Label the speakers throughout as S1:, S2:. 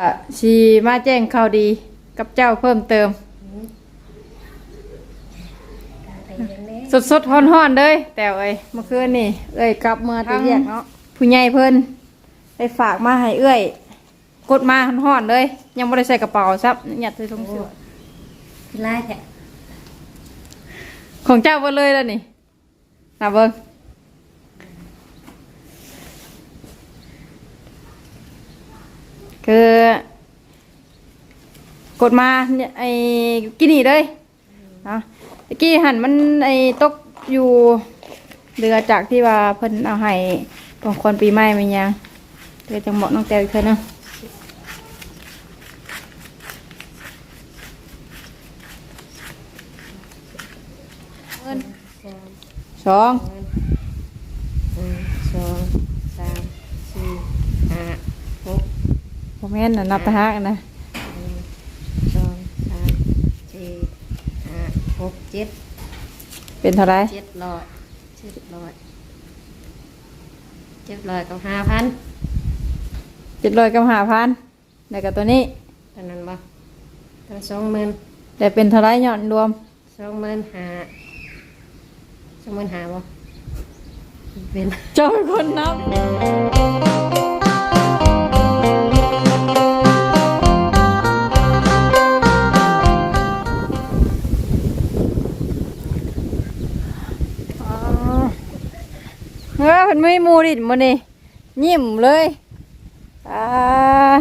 S1: อะชีมาแจ้งข่าวดีกับเจ้าเพิ่มเติม สดสดๆฮ้อนๆเลยแต่เอ้ยเมื่อคืนนี่ เอ้ยกลับเมื่อตะเรียกเนาะผู้ใหญ่เพิ่นได้ฝากมาให้เอ้ยกดมาฮ้อนๆเลย ยังไม่ได้ใส่กระเป๋าซับยัดใส่ถุงเสื้อ
S2: ไล่แท้
S1: ของเจ้าเบ่เลยแล้วนี่น่าเบิ่ง คือกดมาเนี่ยไอ้กินนี่เลยเนาะตะกี้หันมันไอ้ตกอยู่เรือจากที่ว่าเพิ่นเอาให้ของคนปีใหม่มันยังเดี๋ยจังเหมาะน้องแต้วอีกเทื่อนึงสอง
S2: หนึ่งสองสามสี่ห้าหก
S1: ผม แม่นน่ะนับตะฮักนะ
S2: หนึ่งสองสามสี่ห้าหกเจ็ด
S1: เป็นเท่าไหร
S2: เจ็ดร้อยเจ็ดร้อยเจ็ดร้อยกับห้าพัน
S1: เจ็ดร้อยกับห้าพันแล้วก็ตัวนี้
S2: เท่านั้นบ่ทั้งสองหมื่น
S1: แต่เป็นเท่าไหรยอดรวม
S2: สองหมื่นห้าสองหมื่นห้าบ่เป็น
S1: เจ้าเป็นคนนับ เฮ้ยเป็นไม่มูดินมันนี่ยิ้มเลยอ่า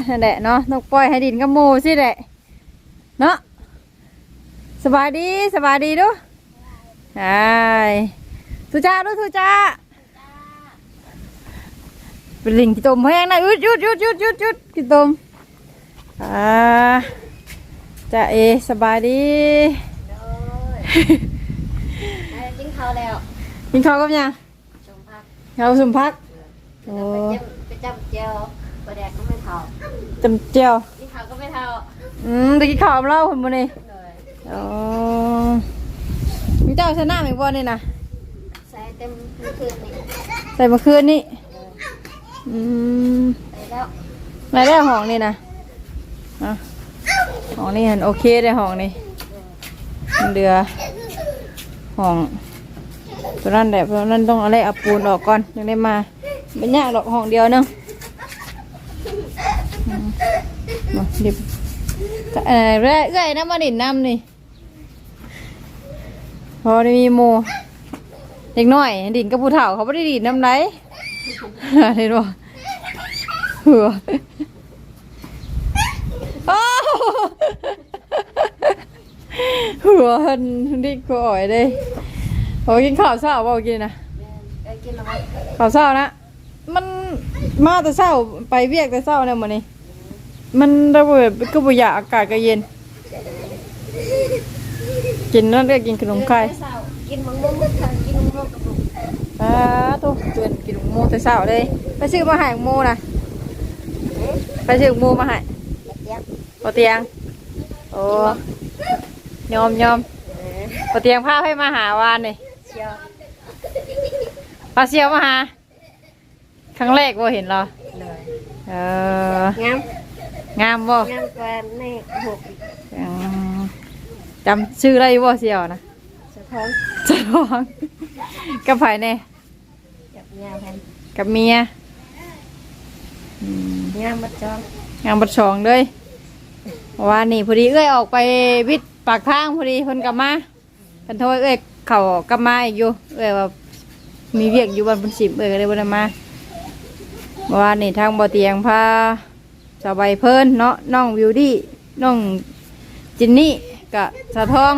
S1: นั่นแหละเนาะต้องปล่อยให้ดินกับหมูสิแหละเนาะสบายดีสบายดีดูใช่ทุจ้าดูทุจ้าเป็นลิงกี่ตมแห้งนะหยุดหยุดหยุดหยุดหยุดหยุดกี่ตมอ่าจ้าเอสบายดี
S2: กินข้าวแล้ว
S1: กินข้าวกับยัง
S2: ชม พัก
S1: ข้าวสมพักโอ้
S2: ไปจับเจียวประแดกก็ไม่เท่า
S1: จำเจียว
S2: กินข้าวก็ไม่เท่า
S1: อืมตะกี้ข้าวกับเราคนบนนี่
S2: เลย
S1: อ๋อมีเจ้าชนะไหมบ่นี่นะ
S2: ใส่เต็มคืนนี่
S1: ใส่เมื่อคืนนี่อืม
S2: ไปแล้ว
S1: รายได้ห้องนี่นะอะห้องนี่เห็นโอเคได้ห้องนี่มันเดือห้อง ตัวนั้นแหละเพราะนั้นต้องเอะไรเอาปูนออกก่อนยังได้มาเป็นยากดอกห้องเดียวเนึงมาดิบเออเรื่อยเรื่อยน้ำมาดินน้ำนี่พอได้มีโมเด็กน้อย ดินกับผู้เฒ่าเขาไม่ได้ดินน้ำไหลเห็นบ่หัวอ้หัวหันดิก่อยเลย โอ้กินข้าวเช้าบ่กินนะ
S2: ไปกินแล้วมั้
S1: ข้าวเช้านะ มันมาแต่เช้าไปเวียกแต่เช้าเนี่ยมื้อนี้มันระเบิดก็บ่อยากอากาศก็เย็น กินนั่นเรียกกินขนมไข่
S2: กินมังมุ้งกินมังมุ้งกับผม
S1: อ่าทุกตื่นกินหมูแต่เช้าเลยไปซื้อมาให้หมูนะไปซื้อหมูมาให้
S2: เจี๊ยบ
S1: ปเตียงโอ้ยอมยอมปเตียงพาให้มาหาวานนี่
S2: เชียว
S1: ปลาเซียวมาหาครั้งแรกว่าเห็นเหรอ
S2: เลย
S1: เอองา
S2: ม
S1: งามบ่
S2: งามกว่าในหก
S1: อืมจำชื่ออะไรบ่เซียวนะ
S2: สะท้อน
S1: จะลองกับไผแน่
S2: กับงามแทน
S1: กับเมียอืม
S2: งามมัดจอง
S1: งามบัดสองเลยว่านี่พอดีเอ้ยออกไปวิทย์ปากทางพอดีเพิ่นกลับมาเพิ่นโทรเอ้ยเขากลับมาอีกอยู่ เอ้ยว่า มีเวียกอยู่บ้านพิ่นสิบเอ้ยเลยบ่ได้มาเมื่อวานนี่ทางบ่อเตียงพาสาวใบเพิ่นเนาะน้องวิวดี้น้องจินนี่กับสาวทอง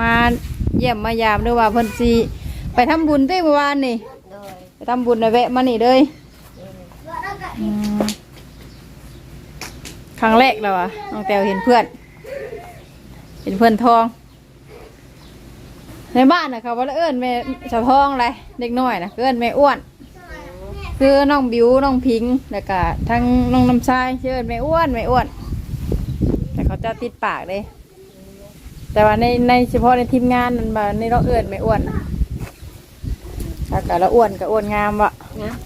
S1: มาเยี่ยมมายามด้วยว่าเพิ่นสิไปทำบุญเต้เมื่อวานนี่ไปทำบุญนะแวะมานี่เลยครั้งแรกแล้วอะน้องแตวเห็นเพื่อน เห็นเพื่อนทอง ในบ้านนะเขาว่าเอิ้นแม่ชาวทองอะไรเด็กน้อยนะเอิ้นแม่อ้วน คือน้องบิวน้องพิงค์แล้วก็ทั้งน้องน้ำชายชื่อเอิ้นแม่อ้วนแม่อ้วน แต่เขาจะติดปากเลยแต่ว่าในในเฉพาะในทีมงานมันมาในเราเอิ้นแม่อ้วนน่ะถ้าเกิดเราอ้วนก็อ้วนงามวะ
S2: งาม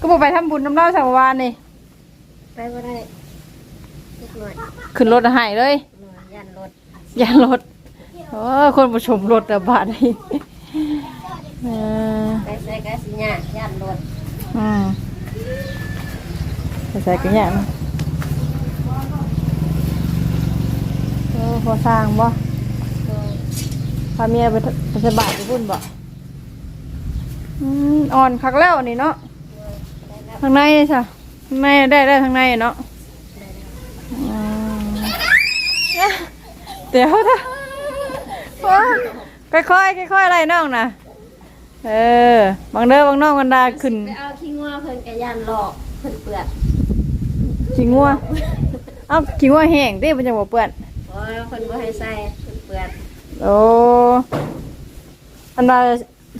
S1: ก็บอกไปทำบุญน้ำเล่าสักวานนี่
S2: เไปบ่ได้เล็กน้อย
S1: ขึ้นรถหายเลย
S2: หน่อยยันรถ
S1: ยานรถ โอ้คนผู้ชมรถอะบาดนี่เออ
S2: ไปใส่กระสิญายันรถ
S1: อืมใส่กันยังโอ้พอสร้างบ่
S2: โดย
S1: พาเมียไปไปสบายไปพุ่นบ่อืมอ่อนคักแล้วนี่เนาะ
S2: ได้แล้ว
S1: ทางในเลยจ้ะทางในได้ได้ทางในเนาะ
S2: ได้แล้ว
S1: อืม เดี๋ยวถ้าค่อยๆค่อยๆอะไรน้องนะเออบางเด้อบางน้องกันดาขึ้น
S2: ไปเอาขี้งัวเพิ่นกะยันหลอกเพิ่นเปื่อน
S1: ขี้งัวเอ้าขี้งัวแห้งเด้มันจะบ่เปื้อน
S2: โอ้ยเพิ่นบ่ให้ใส่เพิ่นเปื่อน
S1: โอ้อันว่า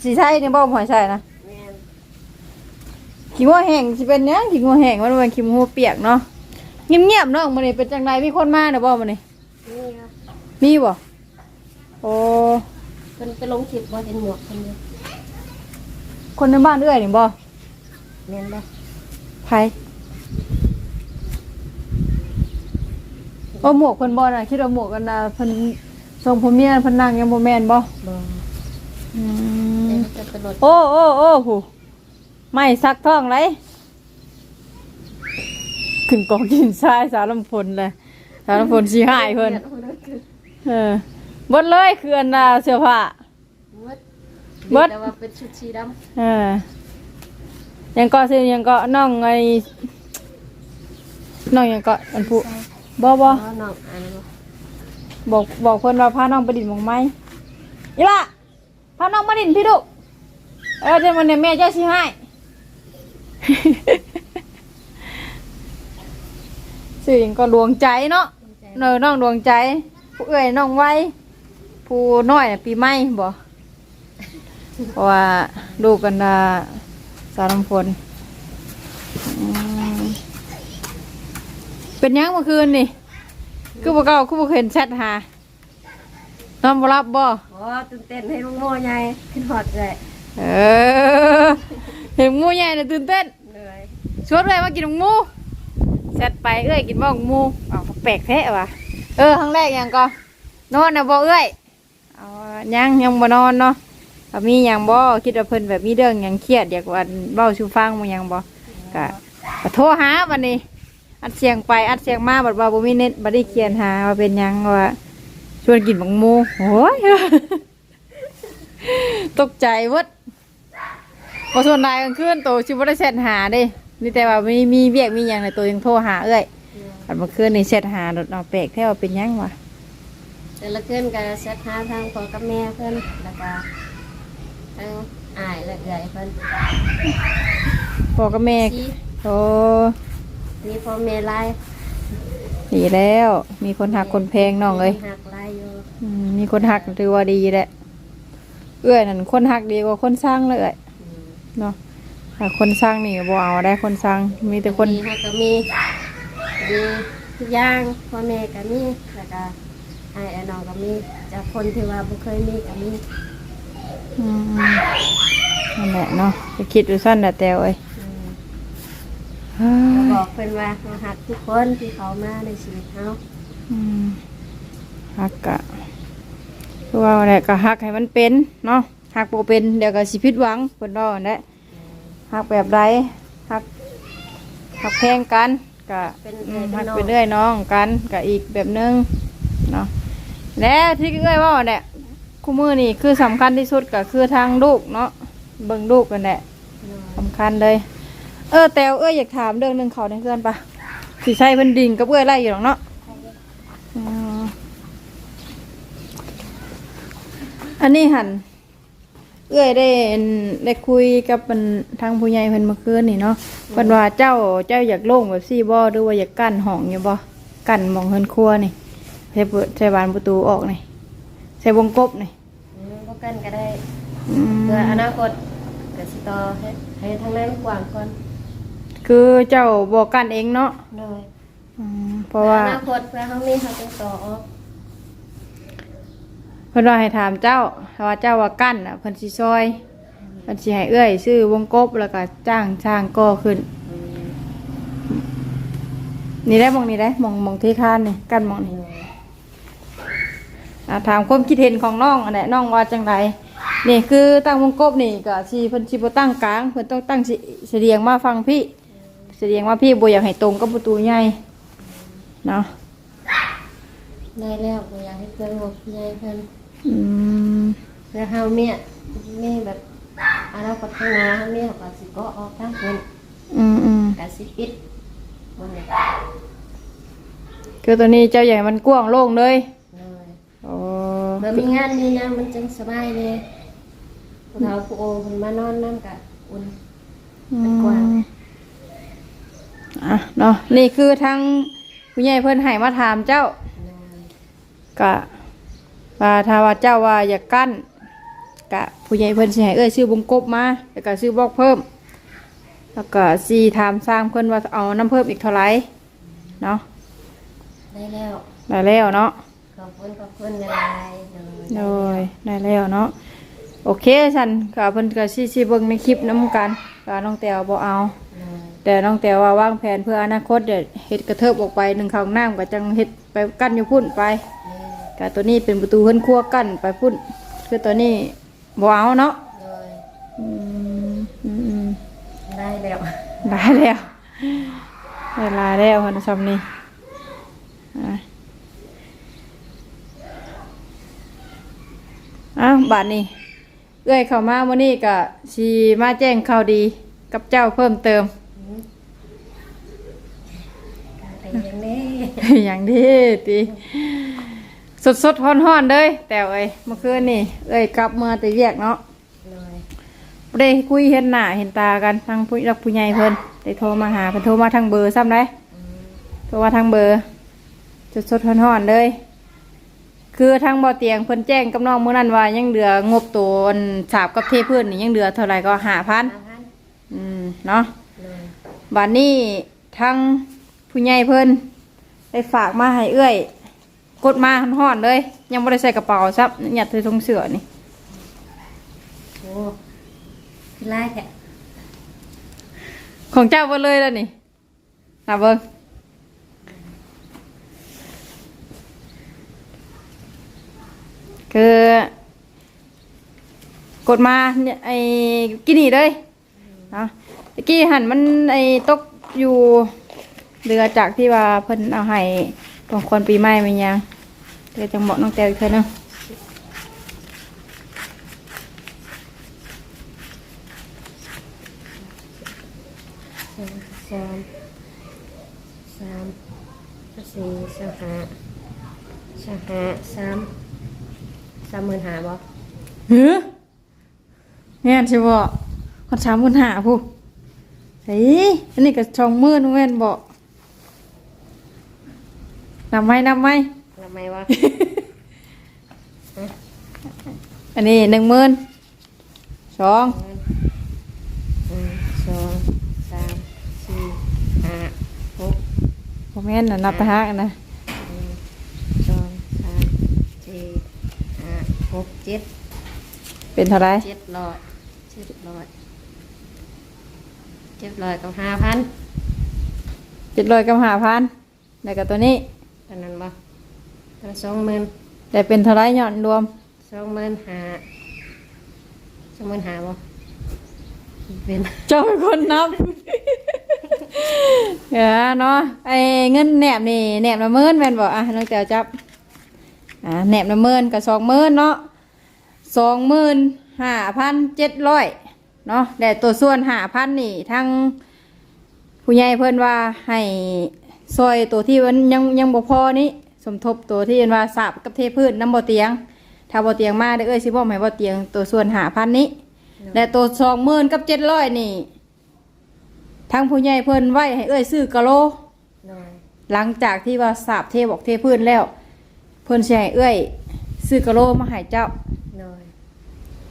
S1: สีใช่นี่บ่หอยใช่นะ
S2: แม่น
S1: ขี้งัวแห้งสิเป็นหยังขี้งัวแห้งมันเป็นขี้งัวเปียกเนาะเงียบๆเนาะมื้อนี้เป็นจังไดมีคนมาเด้อบ่มื้อนี้
S2: นี่ค่ะ
S1: มีบ่ โอ้
S2: เพิ่นไปลงคลิปบ่เห็นหมวกเพิ่นอยู่
S1: คนในบ้านเอื้อยนี่บ่
S2: แม่นบ่
S1: ไผโอ้หมวกเพิ่นบ่น่ะคิดว่าหมวกกันน่ะเพิ่นทรงผมเมียเพิ่นนั่งยังบ่แม่นบ่
S2: บ่
S1: อื
S2: เดี๋ย
S1: ม
S2: วจะไปรถ
S1: โอ้โอ้โอ้หูไม่ซักท้องเลยขึ้นกองกินทรายสารลำพลเลยสารลำพลสีหายเพิ่นเออเบดเลยคืออันน่ะเสื้อผ้า
S2: เบิด
S1: เบิด
S2: แต่ว่าเป็นชุดสีดำ
S1: เออยังก็ซื้อยังก็น้องไอ้น้องยังก็อันผู้บ่บ่
S2: อ๋อน้องอันนั้นบ่
S1: บอกบอกเพิ่นว่าพาน้องไปดินหมองไม้อีล่ะพาน้องมาดินพี่ดุเออเดี๋ยววันนี้แม่เจ้าสิให้สื่อหยังก็ดวงใจเนาะ เนอน้องดวงใจผู้เอ้ยน้องไว้ ผู้น้อยน่ะปีใหม่บ่เพราะว่าดูกกันนะสาวน้ำฝนอืมเป็นหยังเมื่อคืนนี่คือบ่เก่าคือบ่เห็นแชทหานอนบ่รับบ่
S2: อ๋อตื่นเต้นให้ลุงโม่ใหญ่ขึ้นฮอดเลย
S1: เออเห็นหมูใหญ่น่ะตื่นเต้น
S2: เลย
S1: ชวนเลยมากินหมูแชทไปเอ้ยกินบ่หมูอ้าวแปลกแท้ว่ะเออครั้งแรกยังก็นอนน่ะบ่เอ้ยเอา ยังยังบ่นอนเนาะถ้ามีหยังบ่คิดว่าเพิ่นแบบมีเรื่องหยังเครียดอยากว่าเว้าสู่ฟังบ่หยังบ่ก็ก็โทรหาบัดนี้ อัดเสียงไปอัดเสียงมาบัดว่าบ่มีเน็ตบัดได้เขียนหาว่าเป็นหยังว่าชวนกินบักมูโอ้ยตกใจเวดพอส่วนนายกลางคืนโตชิบ่ได้แชทหาเด้นี่แต่ว่ามีมีเวียกมีหยังในตัวยังโทรหาเอ้ยอันเมื่อคืนนี่แชทหาโดดเอาแปลกแท้ว่าเป็นหยังวะ
S2: แต่ละคืนก็เซ็ตหาทางพ่อกับแม่เพิ่อนแล้วก็ทางอ้ายและเอื้อยเพิ่อน
S1: พ่อกับแม่
S2: สิ
S1: โอ้
S2: มีพ่อแม่ลาย
S1: ดีแล้ว มีคนหักคนแพงน้องเอ้ย
S2: หักลายอยู่
S1: อืมมีคนหักถือว่าดีแหละเอ้ยนั่นคนหักดีกว่าคนสร้างเลยเอ้ย
S2: อืม
S1: เนาะถ้าคนสร้างนี่บ่เอาได้คนสร้างมีแต่คน
S2: ดีฮักก็มีดีทุกอย่างพ่อแม่ก็มีแล้วก็ อ้ายและน้องก็มีจากคนที่ว่าบ่เคยมีก็มี
S1: อืมนั่นแหละเนาะจะคิดดูสั้นแต่แต่เอ้ย
S2: อืม
S1: เฮ้
S2: ก็
S1: ย
S2: บอกเพิ่นว่าเราหักทุกคนที่เขามาในชีวิตเฮา
S1: อืมฮักกะคือว่าแหละก็ฮักให้มันเป็นเนาะฮักบ่เป็นเดี๋ยวก็สิผิดหวังเพิ่นว่าแหละฮักแบบใดฮักฮักแพงกันก็อืมฮักไปเรื่อยน้องกันก็อีกแบบนึงเนาะ แล้วที่เอ้ยว่าเนี่ยคู่มือนี่คือสำคัญที่สุดก็คือทางลูกเนาะเบิ่งลูกกันแหละสำคัญเลย เออแต่เอ้ยอยากถามเรื่องหนึงเขาในเพื่อนปะสิใช่เพิ่นดิงกับเอ้ยไล่อยู่หรอกเนาะอืมอันนี้หันเอื้อยได้ได้คุยกับมันทางผู้ใหญ่เพิ่นเมื่อคืนนี่เนาะเพิ่นว่าเจ้าเจ้าอยากโล่งแบบซี่บ่หรือว่าอยากกั้นห้องอยู่บ่กั้นหมองเฮือนครัวนี่ ช้เปิดใช้บานประตูออกนี่ใช้วงกบนี่
S2: อืมบ่กันก็ได้
S1: อืม
S2: เพื่ออนาคตก็สิต่อให้ให้ทางนั้นกว้างก่อน
S1: คือเจ้าบ่กั้นเองเนาะ
S2: โดย
S1: อืมเพราะว่า
S2: อนาคตเพื่อเฮามีเฮาจึงต่อออก
S1: เพิ่นว่าให้ถามเจ้าถ้าว่าเจ้าว่ากั้นน่ะเพิ่นสิซอยเพิ่นสิให้เอื้อยซื้อวงกบแล้วก็จ้างช่างก่อขึ้น
S2: อืม
S1: นี่ได้มองนี่ได้มองมองที่คานนี่กันมองนี่
S2: โดย
S1: อ่าถามความคิดเห็นของน้องอันไหนน้องว่าจังไรนี่คือตั้งวงกบนี่ก็สิเพิ่นสิบ่ตั้งกลางเพิ่นต้องตั้งสิเสียงมาฟังพี่เสียงว่าพี่บ่อยากให้ตรงกับประตูใหญ่เนาะ
S2: ได้แล้วบ่อยากให้เพิ่นงบใหญ่เพิ่น
S1: อืม
S2: เพื่อเฮาเมียมีแบบอนาคตข้างหน้าเฮาเมียก็สิก็ออกทางเพิ่น
S1: อืมอืม
S2: ก็สิปิดบ่ได้
S1: คือตัวนี้เจ้าใหญ่มันกว้างโล่งเลย
S2: เลย
S1: โอ้
S2: เมื่อมีงานมีหยังมันจังสบายเลยผู้เฒ่าผู้โอเพิ่นมานอนนำกะอุ่นมันกว้าง
S1: อะเนาะนี่คือทางผู้ใหญ่เพิ่นให้มาถามเจ้า
S2: เลย
S1: กะว่าถ้าว่าเจ้าว่าอยากกั้นกะผู้ใหญ่เพิ่นสิให้เอ้ยชื่อวงกบมาแล้วก็ชื่อบอกเพิ่ม แล้วก็สีถามสร้างเพิ่นว่าเอาน้ำเพิ่มอีกเท่าไหร่เนาะ
S2: ได้แล้ว
S1: ได้แล้วเนาะ
S2: ขอบคุณขอบคุณหลายๆเลย
S1: โดยได้แล้วเนาะโอเคสันก็เพิ่นก็สิสิเบิ่งในคลิปนํกันก็น้องแตวบ่เอา
S2: เลย
S1: แต่น้องแตวว่าวางแผนเพื่ออนาคตเดี๋ยวเฮ็ดกระเทิบออกไปหนึ่งข้างน้ำก็จังเฮ็ดไปกั้นอยู่พุ่นไป
S2: เลย
S1: ก็ตัวนี้เป็นประตูเพิ่นครัวกั้นไปพุ่นคือตัวนี้บ่เอาเนาะ
S2: เลย
S1: อืมอืมอืม
S2: ได้แล้ว
S1: ได้แล้วเวลาแล้วคนชมนี่อะ อ้าวบาทนี้เอ้อยเข้ามาวันนี้ก็สีมาแจ้งข่าวดีกับเจ้าเพิ่มเติม
S2: แต่ยังนี้
S1: อย่างที่ตีสดสดๆฮ้อนฮ้อนๆเลยแต่เอ้ยเมื่อคืนนี่เอ้ยกลับเมื่อแต่เวียกเนาะ
S2: เลย
S1: บ่ได้คุยเห็นหน้าเห็นตากันทางผู้รักผู้ใหญ่เพิ่นได้โทรมาหาเพิ่นโทรมาทางเบอร์ซ้ำได้
S2: อืม
S1: โทรมาทางเบอร์สดสดๆฮ้อนๆเลย คือทางบ่อเตียงเพิ่นแจ้งกับน้องมื้อนั้นว่ายังเหลืองบตัวอันสาบกับเทพื้นนี่ยังเหลือเท่าไหร่ก็5,000
S2: ห้าพัน
S1: อืมเนาะ
S2: เลย
S1: บัดนี้ทางผู้ใหญ่เพิ่นได้ฝากมาให้เอื้อย กดมาฮ้อนๆเลย ยังบ่ได้ใส่กระเป๋าซับยัดใส่ถุงเสื้อนี่
S2: โอ้คือไล่แค่
S1: ของเจ้าเบ่เลยแล้วนี่น่าเบิ่ง คือกดมาเนี่ยไอ้กินนี่เลยเนาะตะกี้หันมันไอ้ตกอยู่เรือจากที่ว่าเพิ่นเอาให้ของคนปีใหม่มันยังเดี๋ยวจังเหมาะน้องแต้วอีกเทื่อนึง
S2: สองสามสามสี่สามห้าสามห้าสามสามหมื่นห้าบ่
S1: หือ แม่นใช่บ่คนสามคนหาผู้เฮ้ยอันนี้ก็ช่องมือนุ่แม่นบ่นำไหมนำไหม
S2: ทำไมวะ
S1: อันนี้หนึ่งหมื่นสอง
S2: หนึ่งสองสามสี่ห้าหก
S1: บ่แม่นน่ะนับตะหักนะ
S2: หนึ่งสองสามสี่ห้าหกเจ็ด
S1: เป็นเท่าไหร
S2: เจ็ดร้อย เจ็ดร้อยเจ็ดร้อยกับห้าพัน
S1: เจ็ดร้อยกับห้าพันแล้วก็ตัวนี้
S2: ตอนนั้นบ่ตอนสองหมื่น
S1: ได้เป็นเท่าไหรยอดรวม
S2: สองหมื่นห้าสองหมื่นห้าบ่เป็น
S1: เจ้าเป็นคนนับเดี๋ยวเนาะไอ้เงินแหนบนี่แหนบละหมื่นแม่นบ่อะน้องแต๋วจับอ่าแหนบละหมื่นกับสองหมื่นเนาะสองหมื่น ห้าพันเจ็ดร้อยเนาะแต่ตัวส่วนห้าพันนี่ทั้งผู้ใหญ่เพิ่นว่าให้ซอยตัวที่มันยังยังบ่พอนี้สมทบตัวที่เห็นว่าสาบกับเทพื้นน้ำบ่เตียง ถ้าบ่เตียงมาได้อเอ้ยสิบ่ให้บ่เตียงตัวส่วนห้าพันนี้และตัวสองหมื่นกับเจ็ดร้อยนี่ทางผู้ใหญ่เพิ่นไว้ให้เอ้ยซื้อกะโล
S2: หน่อย
S1: หลังจากที่ว่าสาบเทบอกเทพื้นแล้ว เพิ่นสิให้เอ้ยซื้อกะโลมาให้เจ้า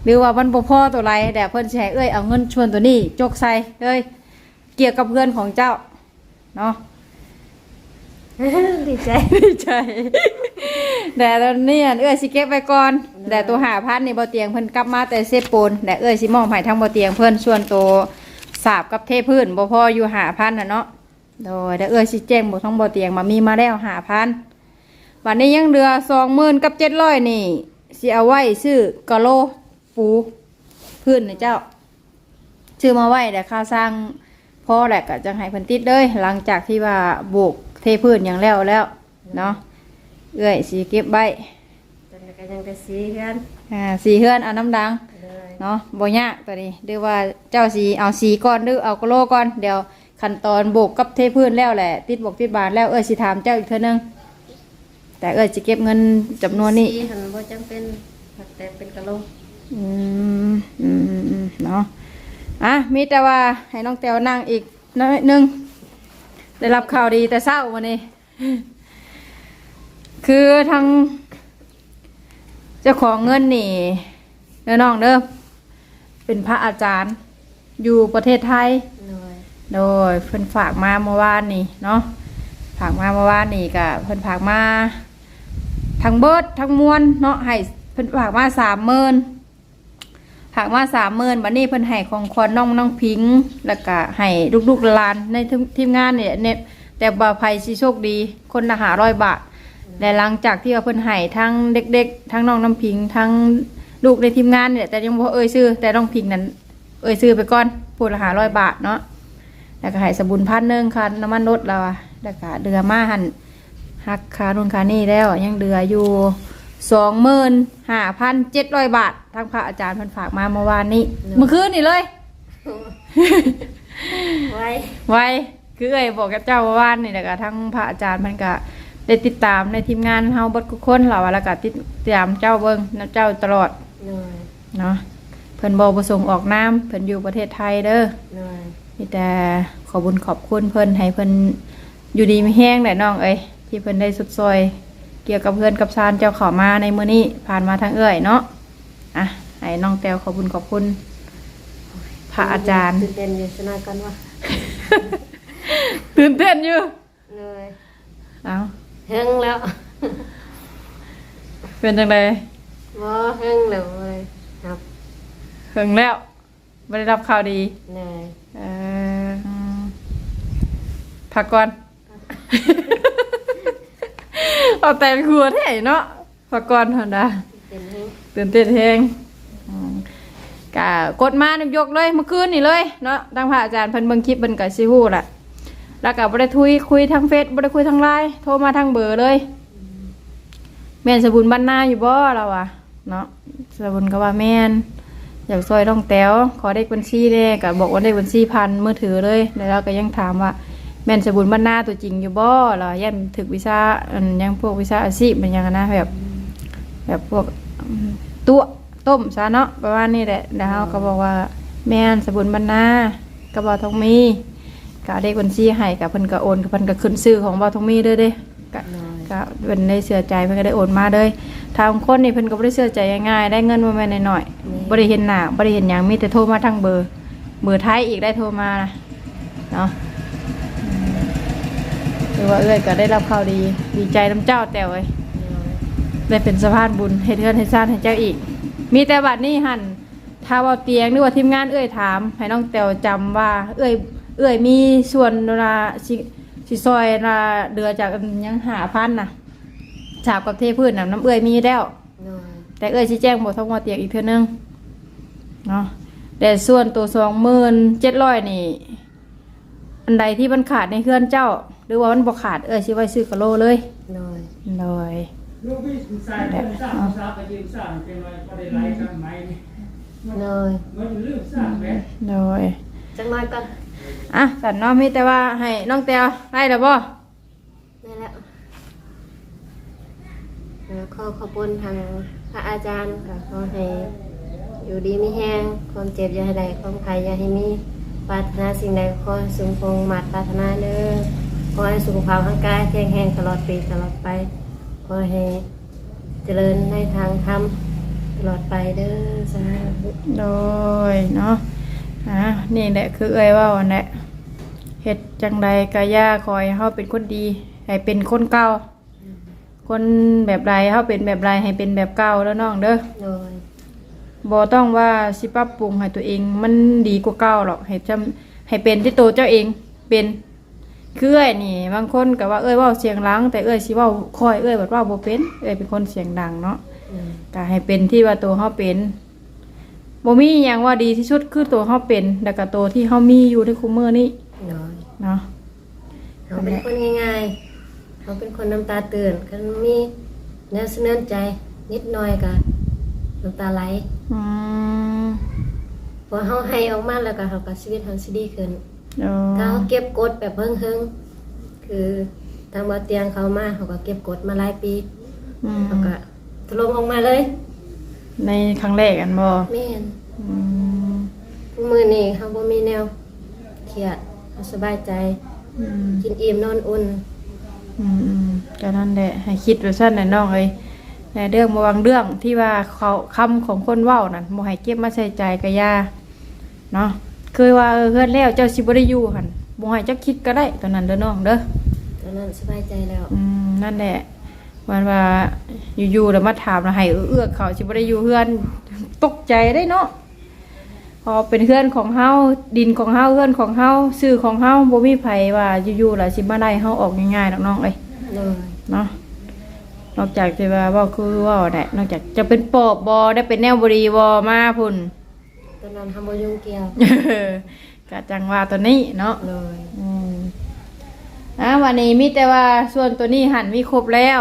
S2: หน่อย
S1: หรือว่ามันบ่พอตัวไรแต่เพิ่นสิให้เอ้ยเอาเงินชวนตัวนี้ จกใส่เลยเกี่ยวกับเพื่อนของเจ้าเนาะ
S2: ดีใจ
S1: ไม่ใช่แต่ตอนนี้อันเอ้ยสิเก็บไว้ก่อนแต่ตัวหาพันนี่บ่เตียงเพิ่นกลับมาแต่เซฟปูนแต่เอ้ยสิมองให้ทั้งบ่เตียงเพิ่นส่วนตัวสาบกับเทพื้นบ่พออยู่หาพันน่ะเนาะโดยได้เอ้ยสิแจ้งบอกทั้งบ่เตียงมามีมาแล้วหาพันวันนี้ยังเหลือสองหมื่นกับเจ็ดร้อยนี่สิเอาไว้ซื้อกะโล ปูพื้นนะเจ้าซื้อมาไว้แต่ค่าสร้างพ่อแหละก็จะให้เพันติดเลยหลังจากที่ว่าโบกเทพื้นอย่างแล้วแล้ว เนาะเอ้ยสีเก็บใบ
S2: จนก็ยังได้สีกัน
S1: อ่าสีเฮือนเอาน้ำดัง
S2: เลย
S1: เนาะบ่ยากตัวนี้เรียกว่าเจ้าสีเอาสีก่อนหรือเอากะโลก่อนเดี๋ยวขั้นตอนโบกกับเทพื้นแล้วแหละ ติดบกติดบานแล้วเอ้ยสิถามเจ้าอีกเท่านึงแต่เอ้ยจะเก็บเงินจำนวนนี้
S2: สีหันบ่จำเป็นแต่เป็นกะโหลก
S1: อืมอืมอืมเนาะอะมีแต่ว่าให้น้องแตวนั่งอีกน้อยหนึงได้รับข่าวดีแต่เศร้าวันนี้ คือทางเจ้าของเงินนี่เด้อน้องเด้อเป็นพระอาจารย์อยู่ประเทศไทย
S2: เลย
S1: โดยเพิ่นฝากมาเมื่อวานนี่เนาะฝากมาเมื่อวานนี่ก็เพิ่นฝากมาทั้งเบิดทั้งมวลเนาะให้เพิ่นฝากมาสามหมื่น ฝากมาสามหมื่นบัดนี้เพิ่นให้ของควันน้องน้องพิงค์แล้วก็ให้ลูกๆหลานในทีมงานเนี่ยเนี่ยแต่บ่าภัยสิโชคดี คนละหาร้อยบาทและหลังจากที่ว่าเพิ่นให้ทั้งเด็ก ๆ ทั้งน้องน้ำพิงค์ทั้งลูกในทีมงานเนี่ย แต่ยังบ่เอ่ยชื่อ แต่น้องพิงค์นั้น เอ่ยชื่อไปก่อนพูดละหาร้อยบาทเนาะแล้วก็ให้สบุนพันหนึ่งคันน้ำมันรถเราแล้วก็เดือมาหันหักคานุนคานี่แล้วยังเดืออยู่ สองหมื่นห้าพันเจ็ดร้อยบาททางพระอาจารย์เพันฝากมาเมื่อวานนี้เมื่อคืนนี่เลย
S2: ไว้
S1: ไว้คือเอ้ยบอกกับเจ้าเมื่อวานนี่แล้วก็ทั้งพระอาจารย์มันก็ได้ติดตามในทีมงานเฮาเบดทุกคนเราอะแล้วก็ติดตามเจ้าเบิ้งนะเจ้าตลอด
S2: เลย
S1: เนาะเพิ่นบอกประสงค์ออกน้ำเพิ่นอยู่ประเทศไทยเด้อ
S2: เลย
S1: มีแต่ขอบุญขอบคุณเพิ่นให้เพิ่นอยู่ดีไม่แห้งแหละน้องเอ้ยที่เพิ่นได้สุดซอย เกี่ยวกับเพื่อนกับซานเจ้าเขอมาในมื้อนี้ผ่านมาทางเอ้ยเนาะอะให้น้องแต้วขอบุญขอบคุณพระอาจารย์
S2: ตื่นเต้นอยู่สนากันว่า
S1: ตื่นเต้นอยู่
S2: เลย
S1: เอา
S2: เฮงแล้ว
S1: เป็นจังได
S2: บ่เฮงแล้วเลยครับ
S1: เฮิงแล้วบ่ได้รับข่าวดี
S2: เลย
S1: เออพักก่อน เอาแต่ครัวแท้เนาะพักก่อนเถอะนะ
S2: เป็นเตื่
S1: นเต้นแฮงกะกดมานี่ยกเลยเมื่อคืนนี่เลยเนาะทางพระอาจารย์เพิ่นเบิ่งคลิปเพิ่นก็สิฮู้ล่ะแล้วก็บ่ได้คุยคุยทางเฟซบ่ได้คุยทางไลน์โทรมาทางเบอร์เลย แม่นสบุญบ้านนาอยู่บ่เราอะเนาะสบุญก็ว่าแม่นอยากซอยน้องแต้วขอเลขบัญชีแน่ก็บอกว่าเลขบัญชีพันมือถือเลยแล้วเราก็ยังถามว่า แม่นสบุญบ้านนาตัวจริงอยู่บ่เราย่านถึกวิชาอันยังพวกวิชาอาชีพมันยังอะนะแบบ แบบพวกอืมตัวต้มซะเนาะประมาณนี้แหละแล้วเขาก็บอกว่า แม่นสบุญบรรณากระบอกทองมีกะเลขบัญชีให้กับเพิ่นก็โอนกับเพิ่นก็ขึ้นซื้อของบ่าวทองมีเด้อเด้กะ
S2: เลย
S1: ก็เพิ่นได้เชื่อใจเพิ่นก็ได้โอนมาเลยทางคนนี่เพิ่นก็บ่ได้เชื่อใจง่ายๆได้เงินมาแม่นน้อยๆบ่ได้เห็นหน้าบ่ได้เห็นหยังมีแต่โทรมาทางเบอร์เบอร์ไทยอีกได้โทรมานะเนาะอืม ถือว่าเอ้ยก็ได้รับข่าวดีดีใจน้ำเจ้าแต่เว้ยได้เป็นสะพานบุญให้เทือนให้ซ่านให้เจ้าอีก มีแต่บัดนี้หันถ้าว่าเตียงหรือว่าทีมงานเอ้ยถาม ให้น้องแตวจำว่า เอ้ยเอ้ยมีส่วนเวลาสิสิซอยเวลาเดือจากอันยังหาพันน่ะฉาบกับเทพื้นน่ะน้ำเอ้ยมีแล้ว
S2: เลย
S1: แต่เอ้ยชี้แจงบอกท้องว่าเตียงอีกเท่านึงเนาะแต่ส่วนตัวสองหมื่นเจ็ดร้อยนี่ อันใดที่มันขาดในเคลื่อนเจ้า หรือว่ามันบ่ขาดเอ้ยชิไว้ซื้อกะโลเลย
S2: เลย
S1: เลย
S3: ลูกพี่สายเป็นสร้างสร้างไปยืมสร้างเป็นไรก็ได้ไล่กันไหมนี่
S2: เลย
S3: มันลืมสร้างแม่
S1: เลย
S2: จังน้อยก่อน
S1: อะสันเน้องมีแต่ว่าให้น้องแตวได้แล้วบ่
S2: นี่แหละแล้วขอขอบคุณทางพระอาจารย์ค่ะขอให้อยู่ดีไม่แห้งความเจ็บอย่าให้ใดความใครอย่าให้มีปรารถนาสิ่งใดขอให้สมพงษ์มัดปรารถนาเด้อข อให้สุขภาพร่างกายแข็งแรงตลอดปีตลอดไปขอให้เจริญในทางธรรมตลอดไปเด้อสาธุ
S1: โดยเนาะอะนี่แหละคือเอ้ยเว่าอันแหละเฮ็ดจังใดกะย่าคอยเฮาเป็นคนดีให้เป็นคนเก่าคนแบบไรเฮาเป็นแบบไรให้เป็นแบบเก่าแล้วน้องเด้อ
S2: โดย
S1: บ่ต้องว่าสิปรับปรุงให้ตัวเอง มันดีกว่าเก่าหรอกให้จำให้เป็นที่ตัวเจ้าเองเป็น คือเอ้ยนี่ บางคนก็ว่าเอ้ยเว้าเสียงหลังแต่เอ้ยสิเว้าคอยเอ้ยแบบว่าบ่เป็นเอ้ยเป็นคนเสียงดังเนาะ
S2: อืม
S1: ก็ให้เป็นที่ว่าตัวเฮาเป็นบ่มีหยังว่าดีที่สุดคือตัวเฮาเป็นแล้วก็ตัวที่เฮามีอยู่ในคุมื้อนี้
S2: น้อย
S1: เนาะ
S2: เขาเป็นคนง่ายๆเขาเป็นคนน้ำตาตื่นกันมีแนวเสนอใจนิดหน่อยก็น้ำตาไหล
S1: อืม
S2: พอเขาให้ออกมาแล้วก็เขาก็ชีวิตเขาสิดีขึ้น
S1: เออ
S2: ถ้าเขาเก็บกดแบบเพิ่งเฮิงคือทางบ่เตียงเขามาเขาก็เก็บกดมาหลายปี
S1: อืม
S2: เขาก็ถล่มออกมาเลย
S1: ในครั้งแรกอันบ่
S2: แม่น
S1: อืม
S2: ทุกมือนี่เขาบ่มีแนวเครียดเขาสบายใจ
S1: อืม
S2: กินอิ่มนอนอุ่น
S1: อืมอืมก็นั่นแหละให้คิดว่าซั่นน่ะน้องเอ้ยในเรื่องบ่บางเรื่องที่ว่าเขาคำของคนเว้านั่นบ่ให้เก็บมาใส่ใจก็อย่าเนาะ เคยว่าเออเฮือนแล้วเจ้าสิบ่ได้อยู่หั่นบ่ให้เจ้าคิดก็ได้ตอนนั้นเด้อน้องเด้อ
S2: ตอนนั้นสบายใจแล้ว
S1: อืมนั่นแหละมันว่าอยู่ๆแล้วมาถามแล้วให้เอื้อเขาสิบ่ได้อยู่เฮือนตกใจได้เนาะพอเป็นเฮือนของเฮาดินของเฮาเฮือนของเฮาชื่อของเฮาบ่มีไผว่าอยู่ๆแล้วสิมาได้เฮาออกง่ายๆดอกน้องเอ้ย
S2: เลย
S1: เนาะนอกจากจะว่าเว่าคือเว่าได้นอกจากจะเป็นปอบบอได้เป็นแนวบรีบอมาพุ่น
S2: ตอนนั้นทำบ่ยุ่งเกี่ยว
S1: กะจังว่าตัวนี้เนาะ
S2: เลย
S1: อืมอะวันนี้มีแต่ว่าส่วนตัวนี้หันมีครบแล้ว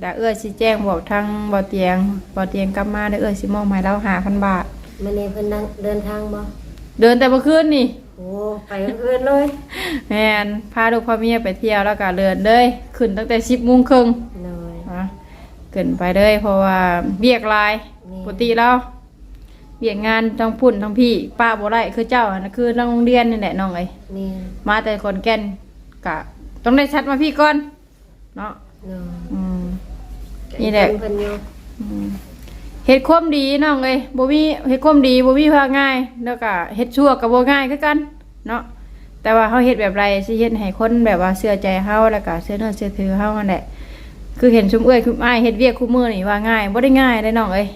S1: เดี๋ยวเอื้อสิแจ้งบอกทางบ่อเตียงบ่อเตียงกลับมาเดี๋ยวเอื้อสิมอบให้เราหาพันบาท
S2: มันนี่เพิ่นนั่งเดินทางบ่
S1: เดินแต่เมื่อคืนนี่
S2: โอ้ไปกลางคืนเลย
S1: แมนพาลูกพ่อเมียไปเที่ยวแล้วก็เดินเลยขึ้นตั้งแต่สิบโมงครึ่ง
S2: เลย
S1: นะขึ้นไปเลยเพราะว่าเบียกหลาย
S2: นี่
S1: ปกติแล้ว เบียกงานทั้งพุ่นทั้งพี่ป้าบ่ได้คือเจ้าอันนะคือโรงเรียนนี่แหละน้องเอ้ย
S2: นี่
S1: มาแต่คนแก่นกะต้องได้ชัดมาพี่ก่อนเนาะ
S2: เลย
S1: อืม นี่แหละ
S2: เพิ่นอยู่
S1: อืมเฮ็ดความดีน้องเอ้ยบ่มีเฮ็ดความดีบ่มีพาง่าย แล้วก็เฮ็ดชั่วก็บ่ง่ายคือกัน เนาะแต่ว่าเฮาเฮ็ดแบบไรสิเฮ็ดให้คนแบบว่าเชื่อใจเฮาแล้วก็เชื่อเนื้อเชื่อถือเฮานั่นแหละคือเห็นชุมเอ้ยคุมอ้ายเฮ็ดเวียกคุมมือนี่ว่าง่ายบ่ได้ง่ายได้น้องเอ้ย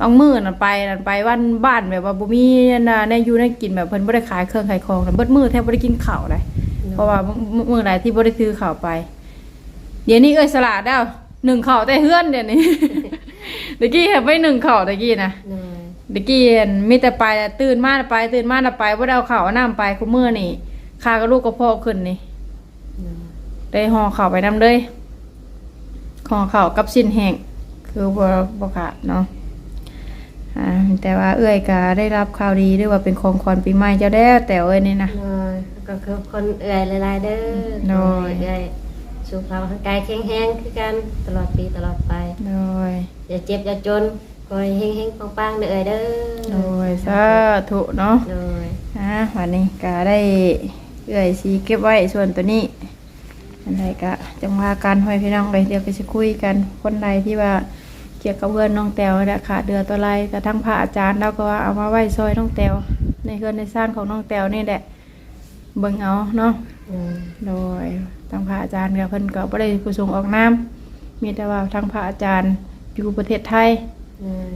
S1: บางมื้อนั่นไปนั่นไปวันบ้านแบบว่าบ่มีน่ะในอยู่ในกินแบบเพิ่นบ่ได้ขายเครื่องขายของนั่นเบิดมื้อแทบบ่ได้กินข้าวเลยเพราะว่ามื้อมื้อใดที่บ่ได้ถือข้าวไป เดี๋ยวนี้เอ้ยสลัดแล้วหนึ่งข้าวแต่เฮือนเดี๋ยวนี้ตะกี้เฮ็ดไปหนึ่งข้าวตะกี้นะ
S2: เลย
S1: ตะกี้เห็นมีแต่ไปตื่นมาแล้วไป ตื่นมาแล้วไปบ่ได้เอาข้าวเอาน้ำไปคุมื้อนี่ข้ากับลูกกับพ่อขึ้นนี่
S2: เลย
S1: ได้ห่อข้าวไปนำเลยห่อข้าวกับสิ้นแห้งคือบ่บ่ขาดเนาะอ่า แต่ว่าเอ้ยก็ได้รับข่าวดีด้วยว่าเป็นของขวัญปีใหม่เจ้าแล้วแต่เอ้ยนี่นะ
S2: เลยก็คือคนเอื่อยหลายๆเด้อ
S1: โดย
S2: เอื่อยสุขภาพร่างกายแข็งแรงคือกันตลอดปีตลอดไป
S1: โดย
S2: อย่าเจ็บอย่าจนคอยเฮงๆปังๆเด้อเอื่อยเด้อ
S1: โดยสาธุเนาะ
S2: เลย
S1: อ่าวันนี้ก็ได้เอื้อยสีเก็บไว้ส่วนตัวนี้ อันใดก็จังว่าการห้อยพี่น้องเลยเดี๋ยวก็จะคุยกันคนใดที่ว่า เกี่ยวกับเพื่อนน้องแตวเนี่ยขาดเดือตัวไรแต่ทั้งพระอาจารย์แล้วก็ว่าเอามาไว้ซอยน้องแตวในเพื่อนในสร้างของน้องแตวนี่แหละเบิ่งเอาเนาะ
S2: เลย
S1: โดยทางพระอาจารย์กับเพิ่นก็บ่ได้ผู้ส่งออกน้ำมีแต่ว่าทางพระอาจารย์อยู่ประเทศไทย
S2: เลย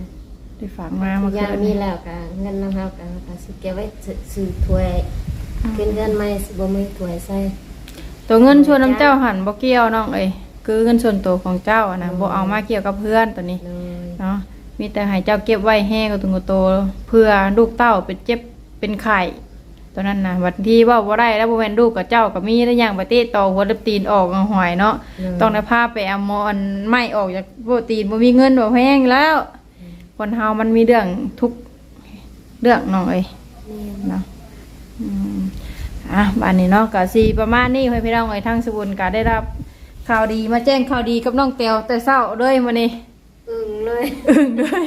S1: ได้ฝากมาเมื่อคื
S2: ยานมีแล้วก็เงินนำเฮาก็ก็สิเก็บไว้ซื้อซื้อถ้วยขึ้นเดือนใหม่สิบ่มีถ้วยใส่
S1: ตัวเงินชวนน้ำเจ้าหันบ่เกี่ยวน้องเอ้ย คือเงินส่วนตัวของเจ้าอะนะบ่เอามาเกี่ยวกับเพื่อนตัวนี้
S2: เลย
S1: เนาะมีแต่ให้เจ้าเก็บไว้แห้งกับตัวโตเพื่อลูกเต้าเป็นเจ็บเป็นไข่ตอนนั้นนะวันที่เว่าบ่ได้แล้วบ่แม่นลูกกับเจ้าก็มีแล้วอย่างประเทศต่อหัวเล็บตีนออกหอยเนาะต้องได้พาไปเอาหมอนไม้ออกจากโปรตีนบ่มีเงินบ่แพงแล้ว คนเฮามันมีเรื่องทุกเรื่องน้องเอ้ย
S2: นี่
S1: เนาะอืมอะบ้านนี้เนาะก็สีประมาณนี้ให้พี่น้องเอ้ยทางสบุญก็ได้รับ ข่าวดีมาแจ้งข่าวดีกับน้องเตียวแต่เช้าเลยมื้อนี้
S2: อึ้งเลย
S1: อึ้งด้วย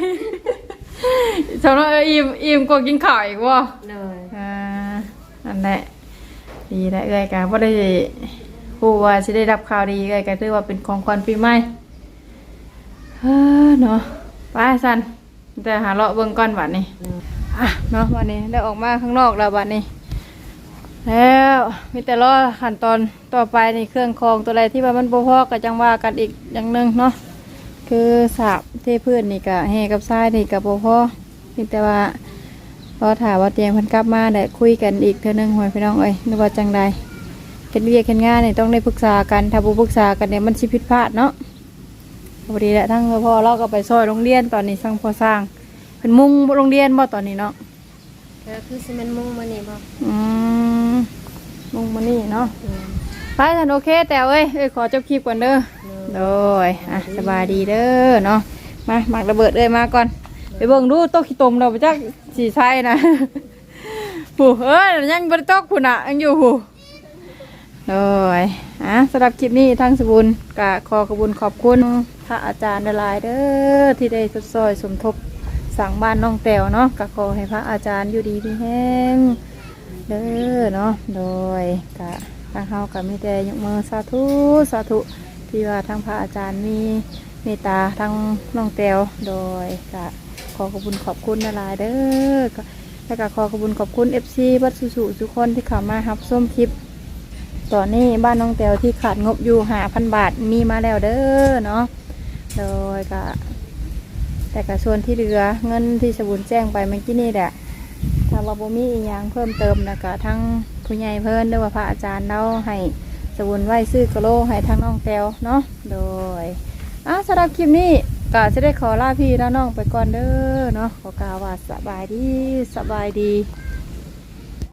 S1: สำหรับเอ้ยอิ่มอิ่มกว่ากินข้าวอีกว่
S2: เลย
S1: อ่าอันแหละดีแล้วเอ้ยก็บ่ได้ฮู้ว่าสิได้รับข่าวดีเอ้ยก็ถือว่าเป็นของขวัญปีใหม่เฮ้อเนาะไปสันแต่หาเลาะเบิ่งก่อนบัดนี้อะเนาะวันนี้ได้ออกมาข้างนอกแล้ววันนี้ แล้วมีแต่รอขั้นตอนต่อไปในเครื่องคองตัวอะไรที่ว่ามันบ่พอก็จังว่ากันอีกอย่างหนึงเนาะคือสาบเทพื้นนี่ก็แห่กับทรายนี่ก็บ่พอมีแต่ว่ารอถามว่าเตียงพิ่นกลับมาได้คุยกันอีกเทื่อนึงหวยพี่น้องเอ้ยนึกว่าจังใดเฮ็ดเวียกเฮ็ดงานนี่ต้องได้ปรึกษากันถ้าบ่ปรึกษากันเนี่ยมันสิผิดพลาดเนาะพอดีแหละทั้งพ่อเราก็ไปซอยโรงเรียนตอนนี้สร้างพอสร้างเพิ่นมุ่งโรงเรียนบ่ตอนนี้เนาะ
S2: ก็คือสิแมันมุ่งมานี่บ่
S1: อืมมุ่งมานี่เนาะ
S2: อืม
S1: ไปท่านโอเค แต่เอ้ยเอ้ยขอจบคลิปก่อนเด้อโดยอะสบายดีเด้อเนาะมาหมักระเบิดเอ้ยมาก่อนไปเบิ่งดูโต๊ะขี้ตมเราไปจักสีใช่นะผู้เอ้ยยังบริโต๊ะผู้น่ะยังอยู่ผู้โดยอะสำหรับคลิปนี้ทั้งสบุญกะขอขอบคุญขอบคุณพระอาจารย์หลายๆเด้อที่ได้สดซอยสมทบ สั่งบ้านน้องแต้วเนาะกะขอให้พระอาจารย์อยู่ดีมีแห้งเด้อเนาะโดยกะทางเฮากะมีแต่ยกมือสาธุสาธุที่ว่าทางพระอาจารย์มีเมตตาทางน้องแตวโดยก็ขอขอบคุณขอบคุณนาลายเด้อแล้วก็ขอขอบคุณขอบคุณเอฟซีบัดสุสุทุกคนที่เข้ามารับส้มคลิปตอนนี้บ้านน้องแตวที่ขาดงบอยู่หาพันบาทมีมาแล้วเด้อเนาะโดยก็ แต่กระส่วนที่เหลือเงินที่สบุนแจ้งไปเมื่อกี้นี่แหละถ้าว่าบ่มีอีกอย่างเพิ่มเติมนะก็ทั้งผู้ใหญ่เพิ่นหรือว่าพระอาจารย์เราให้สบุนไหวซื้อกระโลให้ทั้งน้องแตวเนาะโดยอะสำหรับคลิปนี้ก็จะได้ขอลาพี่และน้องไปก่อนเด้อเนาะขอกล่าวว่าสบายดีสบายดี